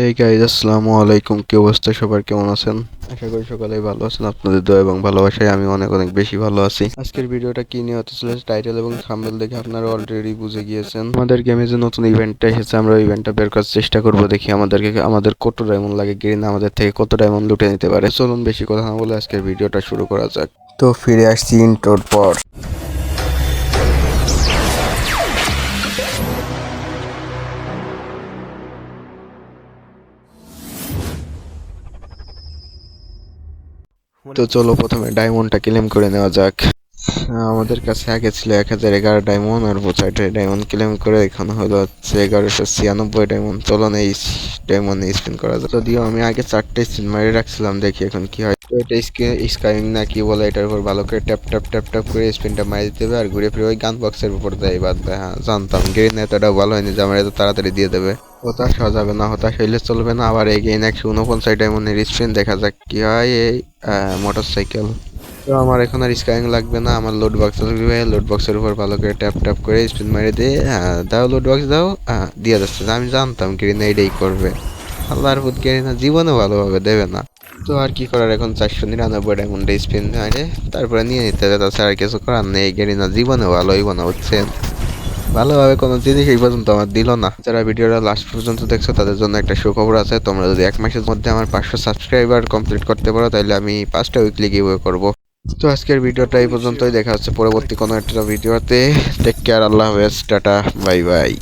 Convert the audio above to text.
এই গাইজ আসসালামু আলাইকুম। কি অবস্থা? সবার কেমন আছেন? আশা করি সকালে ভালো আছেন। আপনাদের দয়া এবং ভালোবাসায় আমি অনেক অনেক বেশি ভালো আছি। আজকের ভিডিওটা কি নিয়ে হতে চলেছে? টাইটেল এবং থাম্বনেল দেখে আপনারা অলরেডি বুঝে গিয়েছেন। আমাদের গেমে যে নতুন ইভেন্টটা এসেছে, আমরা ইভেন্টটা বের করার চেষ্টা করব। দেখি আমাদেরকে, আমাদের কত ডায়মন্ড লাগে গ্রিন আমাদের থেকে কত ডায়মন্ড লুটে নিতে পারে। চলুন বেশি কথা না বলে আজকের ভিডিওটা শুরু করা যাক। তো ফিরে আসছি ইন্টোর পর। তো চলো প্রথমে ডায়মন্ডটা ক্লেম করে নেওয়া যাক। আমাদের কাছে আগে ছিল এক হাজার এগারো ডায়মন্ড আর চারটে ডায়মন্ড ক্লেম করে এখন হলো হচ্ছে এগারোশো ছিয়ানব্বই ডায়মন্ড চলো না এই ডায়মন্ড স্পিন করা যাক। যদিও আমি আগে চারটে স্পিন মারি রাখছিলাম, দেখি এখন কি হয়। তো এটা স্কাইং না কি বলে, এটার উপর ভালো করে ট্যাপ ট্যাপ ট্যাপ ট্যাপ করে স্পিনটা মারি দিতে হবে আর ঘুরে ফিরে ওই গান বক্সের উপর দেয় বাঁধবে হ্যাঁ জানতাম। গ্রিন এতটা ভালো হয়নি যে আমার এত তাড়াতাড়ি দিয়ে দেবে। হতাশ হওয়া যাবে না, হতাশ হইলে চলবে না। আবার এগেইন একশো উনপঞ্চাশ ডায়মন্ডের স্পিন দেখা যাক কি হয় এই মোটর সাইকেল তো আমার এখন আর স্কাইং লাগবে না, আমার লোড বক্স থাকবে লোড বক্সের উপর ভালো করে ট্যাপ ট্যাপ করে স্পিন মেরে দিয়ে দাও লোড বক্স দাও দিয়ে যাচ্ছে। আমি জানতাম গ্রিনা এটাই করবে। আল্লাহর ভূত গ্রিনা জীবনে ভালোভাবে দেবে না। তো আর কি করার এখন? চারশো নিরানব্বই ডায়মন্ডে স্পিন মারে তারপরে নিয়ে নিতে হবে, তাছাড়া আর কিছু করার নেই। গ্রিনা জীবনে ভালো হইব না, বুঝছেন? ভালোভাবে কোনো জিনিস এই পর্যন্ত আমার দিল না। যারা ভিডিওটা লাস্ট পর্যন্ত দেখছ, তাদের জন্য একটা সুখবর আছে। তোমরা যদি এক মাসের মধ্যে আমার পাঁচশো সাবস্ক্রাইবার কমপ্লিট করতে পারো, তাহলে আমি পাঁচটা উইকলি গিভওয়ে করব। তো আজকের ভিডিওটা এই পর্যন্তই। দেখা হচ্ছে পরবর্তী কোনো একটা ভিডিওতে টেক কেয়ার আল্লাহ হাফেজ, টাটা বাই বাই